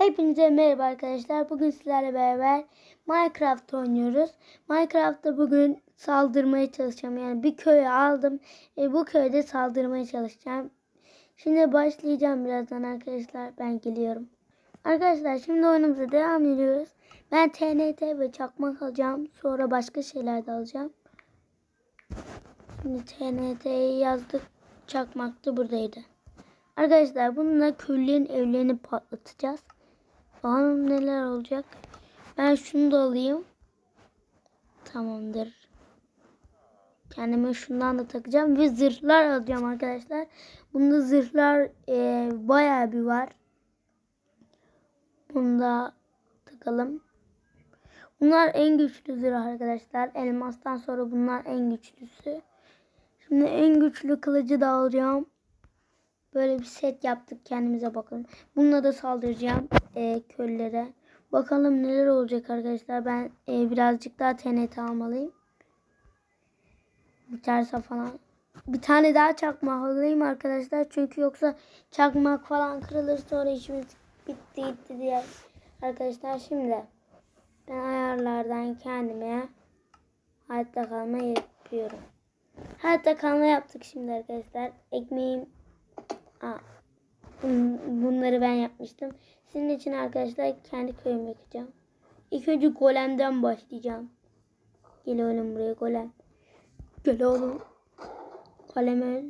Hepinize merhaba arkadaşlar. Bugün sizlerle beraber Minecraft oynuyoruz. Minecraft'ta bugün saldırmaya çalışacağım. Yani bir köyü aldım. E, bu köyde saldırmaya çalışacağım. Şimdi başlayacağım birazdan arkadaşlar. Ben geliyorum. Arkadaşlar şimdi oyunumuza devam ediyoruz. Ben TNT ve çakmak alacağım. Sonra başka şeyler de alacağım. Şimdi TNT'yi yazdık. Çakmak da buradaydı. Arkadaşlar bununla küllerin evlerini patlatacağız. Bakalım neler olacak. Ben şunu da alayım. Tamamdır. Kendime şundan da takacağım ve zırhlar alacağım arkadaşlar. Bunda zırhlar e, bayağı bir var. Bunu da takalım. Bunlar en güçlü zırh arkadaşlar. Elmastan sonra bunlar en güçlüsü. Şimdi en güçlü kılıcı da alacağım. Böyle bir set yaptık kendimize bakalım. Bununla da saldıracağım e, köylere. Bakalım neler olacak arkadaşlar. Ben e, birazcık daha TNT almalıyım. Biterse falan. Bir tane daha çakmak alayım arkadaşlar. Çünkü yoksa çakmak falan kırılır sonra işimiz bitti gitti diye. Arkadaşlar şimdi ben ayarlardan kendime hayatta kalma yapıyorum. Hayatta kalma yaptık şimdi arkadaşlar. Ekmeğim Aa, bun- bunları ben yapmıştım. Sizin için arkadaşlar kendi köyümü yakacağım. İlk önce golemden başlayacağım. Gel oğlum buraya golem. Gel oğlum. Golem öl.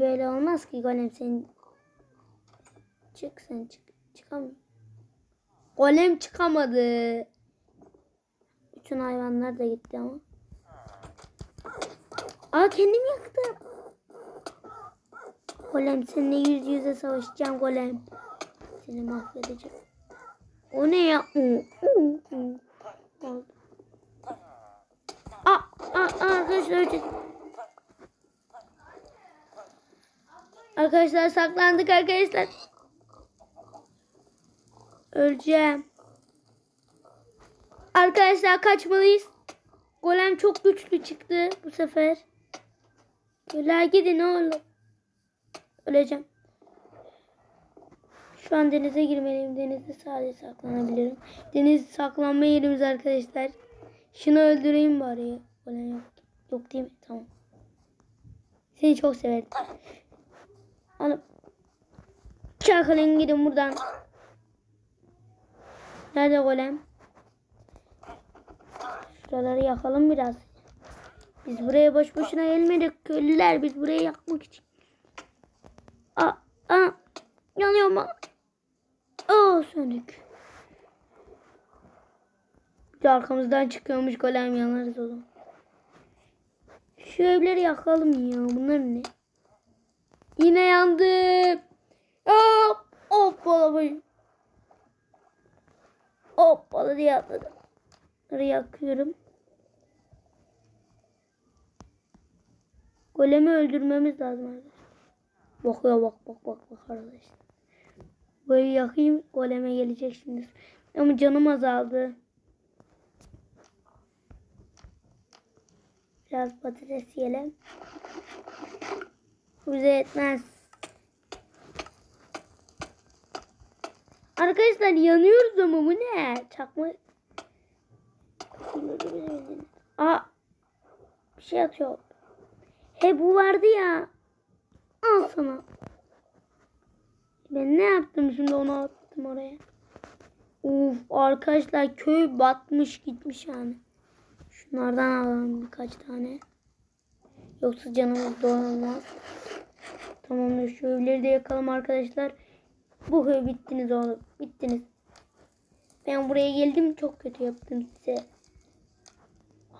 Böyle olmaz ki golem sen. Çık sen çık. Çıkamıyor. Golem çıkamadı. Bütün hayvanlar da gitti ama. Aa kendim yaktım. Golem seninle yüz yüze savaşacağım golem. Seni mahvedeceğim. O ne ya? Aa, aa, arkadaşlar. Arkadaşlar saklandık arkadaşlar. Öleceğim. Arkadaşlar kaçmalıyız. Golem çok güçlü çıktı bu sefer. Göler gidin oğlum. Öleceğim. Şu denize girmeliyim. Denizde sadece saklanabilirim. Deniz saklanma yerimiz arkadaşlar. Şunu öldüreyim bari. Olan yok. Yok değil mi? Tamam. Seni çok severim. Alıp çakılın gidin buradan. Nerede golem? Şuraları yakalım biraz. Biz buraya boş boşuna gelmedik köylüler. Biz burayı yakmak için. Aa, aa, yanıyor mu? Aa, sönük. Bir arkamızdan çıkıyormuş golem yanarız o zaman. Şu evleri yakalım ya. Bunlar ne? Yine yandım. Hop, hoppala bay. Hoppala diye atladım. Yakıyorum. Golemi öldürmemiz lazım arkadaşlar. Bakıyor bak bak bak bak arkadaşlar. Böyle yakayım goleme gelecek şimdi. Ama canım azaldı. Biraz patates yiyelim. Bize yetmez. Arkadaşlar yanıyoruz ama bu ne? Çakma. Aa. Bir şey atıyor. He bu vardı ya. Al sana. Ben ne yaptım şimdi onu attım oraya. Uf arkadaşlar köy batmış gitmiş yani. Şunlardan alalım birkaç tane. Yoksa canımız doyulmaz. Tamamdır şu evleri de yakalım arkadaşlar. Bu köy bittiniz oğlum. Bittiniz. Ben buraya geldim çok kötü yaptım size.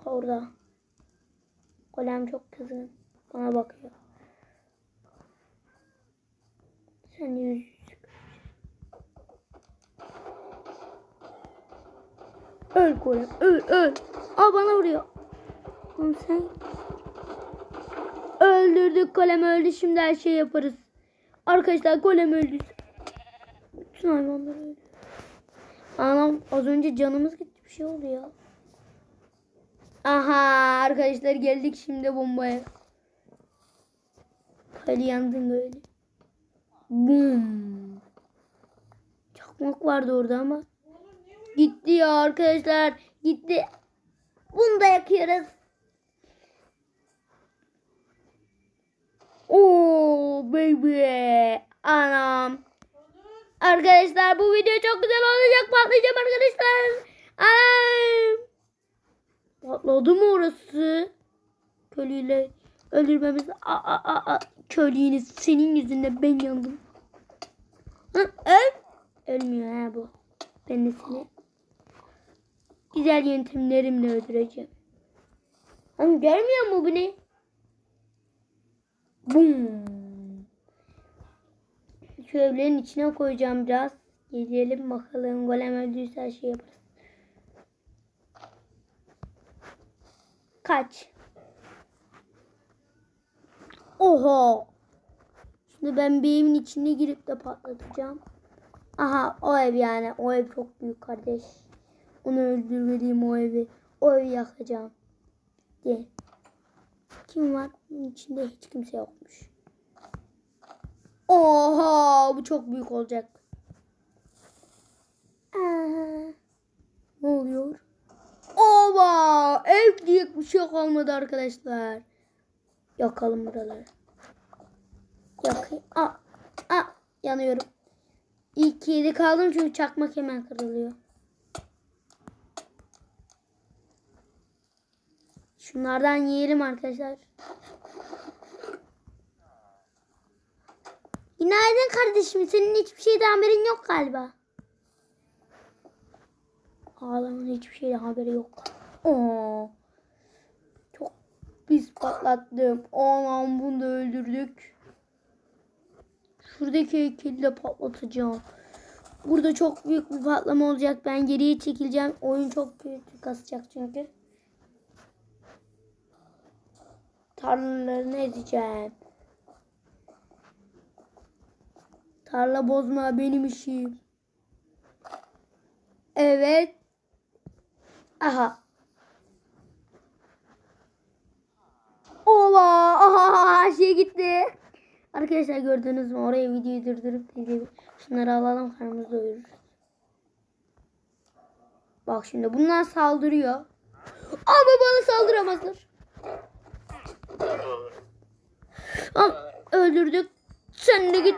Orada. Golem çok kızgın. Bana bakıyor. Sen yüz. Öl golem. Öl öl. Aa bana vuruyor. Oğlum sen. Öldürdük golem öldü. Şimdi her şeyi yaparız. Arkadaşlar golem öldü. Bütün hayvanlar öldü. Anam az önce canımız gitti. Bir şey oldu ya. Aha arkadaşlar geldik şimdi bombaya. Kali yandın böyle. Bum. Çok Çakmak vardı orada ama. Gitti ya arkadaşlar. Gitti. Bunu da yakıyoruz. Oo baby. Anam. Arkadaşlar bu video çok güzel olacak. Patlayacağım arkadaşlar. Anam. Patladı mı orası? Köylüyle öldürmemiz. Aa, aa, aa, aa. Köylüğünüz senin yüzünden ben yandım. Hı, öl. Ölmüyor ha bu. Ben de seni güzel yöntemlerimle öldüreceğim. Hani görmüyor mu bu ne? Bum. Evlerin içine koyacağım biraz. Gezelim bakalım. Golem öldüyse her şey yaparız. Kaç. Oha. Şimdi ben bir evin içine girip de patlatacağım. Aha o ev yani. O ev çok büyük kardeş. Onu öldürmeliyim o evi. O evi yakacağım. De. Kim var? Bunun içinde hiç kimse yokmuş. Oha bu çok büyük olacak. Aa, ne oluyor? Ova ev diye bir şey kalmadı arkadaşlar. Yakalım buraları. Yakayım. Aa, aa, yanıyorum. Ki yedi kaldım çünkü çakmak hemen kırılıyor. Şunlardan yiyelim arkadaşlar. Günaydın kardeşim. Senin hiçbir şeyden haberin yok galiba. Ağlamanın hiçbir şeyden haberi yok. Oo. Çok pis patlattım. Aman bunu da öldürdük. Şuradaki heykeli patlatacağım. Burada çok büyük bir patlama olacak. Ben geriye çekileceğim. Oyun çok kötü kasacak çünkü. Tarlalarını ezeceğim. Tarla bozma benim işim. Evet. Aha. Ola. Aha her şey gitti. Arkadaşlar gördünüz mü? Oraya videoyu durdurup izleyelim. Şunları alalım karnımızı doyururuz. Bak şimdi bunlar saldırıyor. Ama bana saldıramazlar. Al, öldürdük. Sen de git.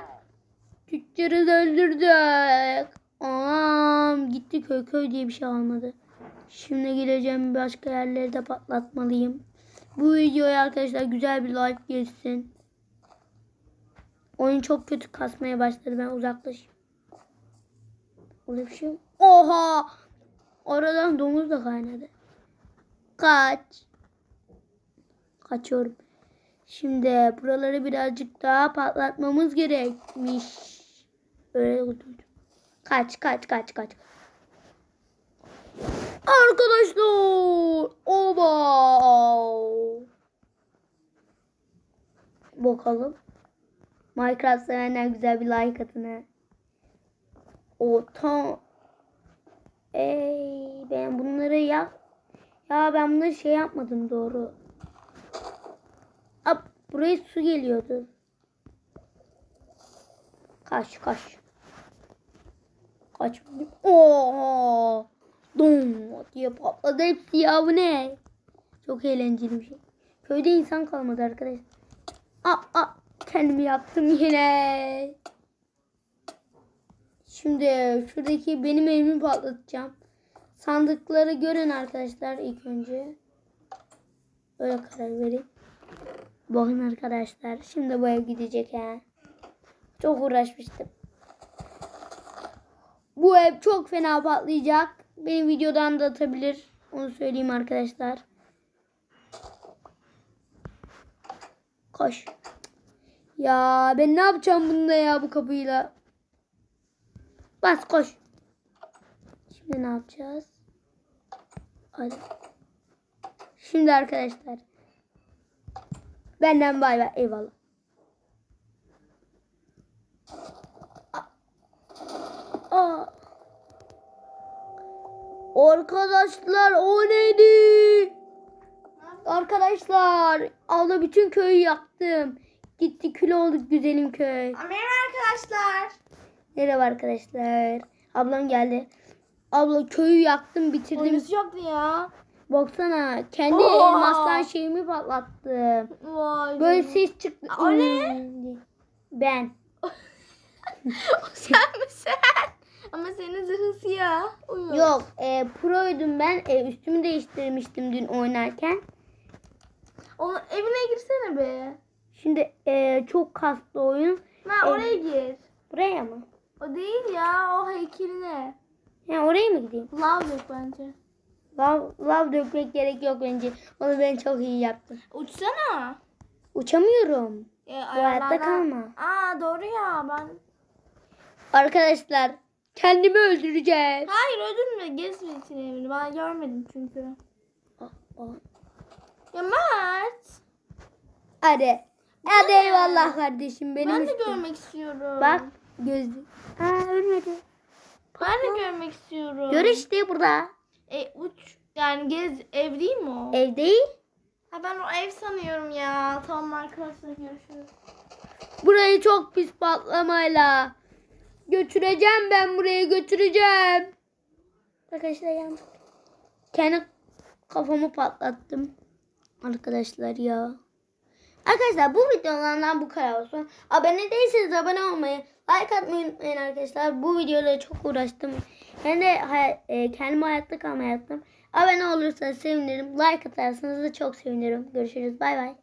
Tüccarı da öldürdük. Anam gitti köy köy diye bir şey almadı. Şimdi geleceğim başka yerleri de patlatmalıyım. Bu videoya arkadaşlar güzel bir like gelsin. Oyun çok kötü kasmaya başladı. Ben uzaklaşayım. Öyle bir şey. Oha! Oradan domuz da kaynadı. Kaç. Kaçıyorum. Şimdi buraları birazcık daha patlatmamız gerekmiş. Öyle oturdum. Kaç kaç kaç kaç. Arkadaşlar. Oba. Bakalım. Minecraft sevenler güzel bir like atın ha. O tam. Ey ben bunları ya. Ya ben bunları şey yapmadım doğru. Ab buraya su geliyordu. Kaç kaç. Kaç. Oha. Dum diye patladı hepsi ya bu ne? Çok eğlenceli bir şey. Köyde insan kalmadı arkadaşlar. Aa, aa, kendimi yaktım yine. Şimdi şuradaki benim evimi patlatacağım. Sandıkları görün arkadaşlar ilk önce. Öyle karar vereyim. Bakın arkadaşlar. Şimdi bu ev gidecek ha. Çok uğraşmıştım. Bu ev çok fena patlayacak. Benim videodan da atabilir. Onu söyleyeyim arkadaşlar. Koş. Ya ben ne yapacağım bunda ya bu kapıyla? Bas koş. Şimdi ne yapacağız? Hadi. Şimdi arkadaşlar. Benden bay bay. Eyvallah. Arkadaşlar o neydi? Arkadaşlar abla bütün köyü yaktım. Gitti kül olduk güzelim köy. Merhaba arkadaşlar. Merhaba arkadaşlar. Ablam geldi. Abla köyü yaktım bitirdim. Oyuncusu yoktu ya. Baksana kendi Oha! elmastan şeyimi patlattım. Vay Böyle canına. ses çıktı. O ne? Hmm. Ben. Sen misin? Ama senin zırhı siyah. Uyuyor. Yok e, proydum ben. E, üstümü değiştirmiştim dün oynarken. Onun evine girsene be. Şimdi e, çok kastı oyun. Ha Ev- oraya gir. Buraya mı? O değil ya o heykeline. Ya oraya mı gideyim? Lav yok bence. Lav, lav dökmek gerek yok bence. Onu ben çok iyi yaptım. Uçsana. Uçamıyorum. E, hayatta ayarlardan- kalma. Aa doğru ya ben. Arkadaşlar kendimi öldüreceğim. Hayır öldürme gezme için evini. Ben görmedim çünkü. Ya Mert. Hadi. Hadi eyvallah kardeşim benim ben de üstüm. görmek istiyorum. Bak gözlü. Ha ölmedi. Ben de görmek istiyorum. Gör işte burada. E uç. Yani gez ev değil mi o? Ev değil. Ha ben o ev sanıyorum ya. Tamam arkadaşlar görüşürüz. Burayı çok pis patlamayla. Götüreceğim ben burayı götüreceğim. Arkadaşlar yandım. Kendi kafamı patlattım. Arkadaşlar ya. Arkadaşlar bu videolardan bu kadar olsun. Abone değilseniz abone olmayı, like atmayı unutmayın arkadaşlar. Bu videoyla çok uğraştım. Ben de hay- e, kendime hayatta kalmaya yaptım. Abone olursanız sevinirim. Like atarsanız da çok sevinirim. Görüşürüz. Bay bay.